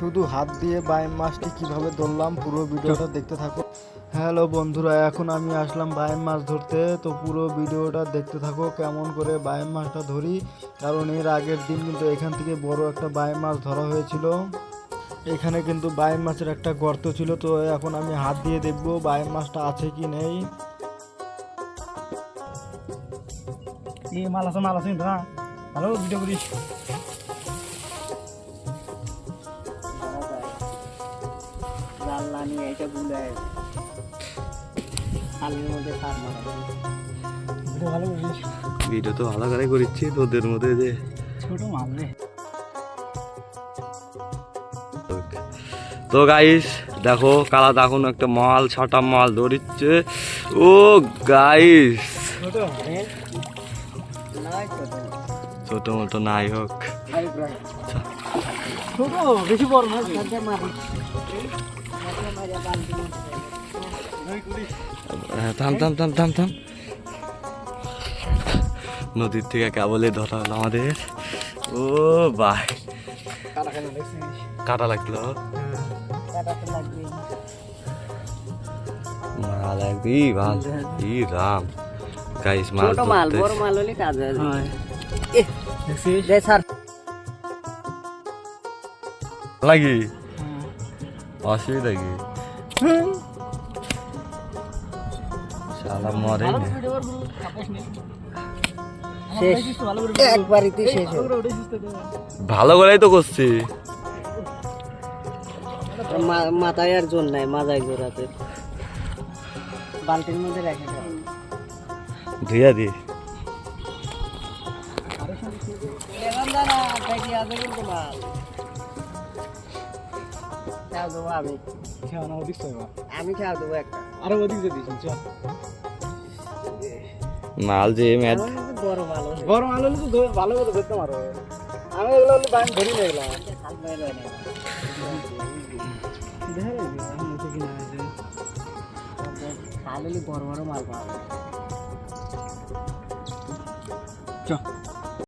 শুধু হাত দিয়ে বাইম মাছটি কীভাবে ধরলাম পুরো ভিডিওটা দেখতে থাকো। হ্যালো বন্ধুরা, এখন আমি আসলাম বাইম মাছ ধরতে। তো পুরো ভিডিওটা দেখতে থাকো, কেমন করে বাইম মাছটা ধরি। কারণ এর আগের দিন কিন্তু এখান থেকে বড় একটা বাইম মাছ ধরা হয়েছিল। এখানে কিন্তু বাইম মাছের একটা গর্ত ছিল, তো এখন আমি হাত দিয়ে দেখব বাইম মাছটা আছে কি নেই। মাল আছে মাল আছে কিন্তু হ্যাঁ। ভালো ভিডিও করিস। জানলা নিয়ে এটা গুলে মধ্যে সার মারা ভিডিও ভালো ভিডিও তো ভালো করে করিচ্ছি তোদের মধ্যে যে। ছোট রে। তো গাইস দেখো কালা দেখুন একটা মাল ছটা মাল ধরিচ্ছে। ও গাইস ছোট নাই তো। ছোট মোটো নাই হোক। ছোট বেশি বড় না সাথে মারি মারি হ্যাঁ, থাম থাম থাম থাম থাম। নদীর থেকে কেবলই ধরা হলো আমাদের। ও বাই কাটা কাটা লাগল। লাগবে মাল লাগবি ভালো ই রাম। গাইস মাল ছোট মাল বড় মাল হলে কাজ হ্যাঁ। ভালো হবে করে উঠেছিস তো ভালো করেই তো করছি মা- মাথায় আর জোর নাই মাথায় জোর আছে। বালতির মধ্যে রেখে দাও। ধুইয়া দি। খাও দেবো আমি। খেয়া না ওদিক এবার আমি খাও দেবো একটা। আরও ওদিক যেতে দিস চল। মাল যে কিন্তু বড় মাল বড় মাল হলে তো ভালো করে ধরতে পারো। আমি এগুলো হলে বাইন ধরি না এগুলো। বড় বড় মাল পাওয়া চ।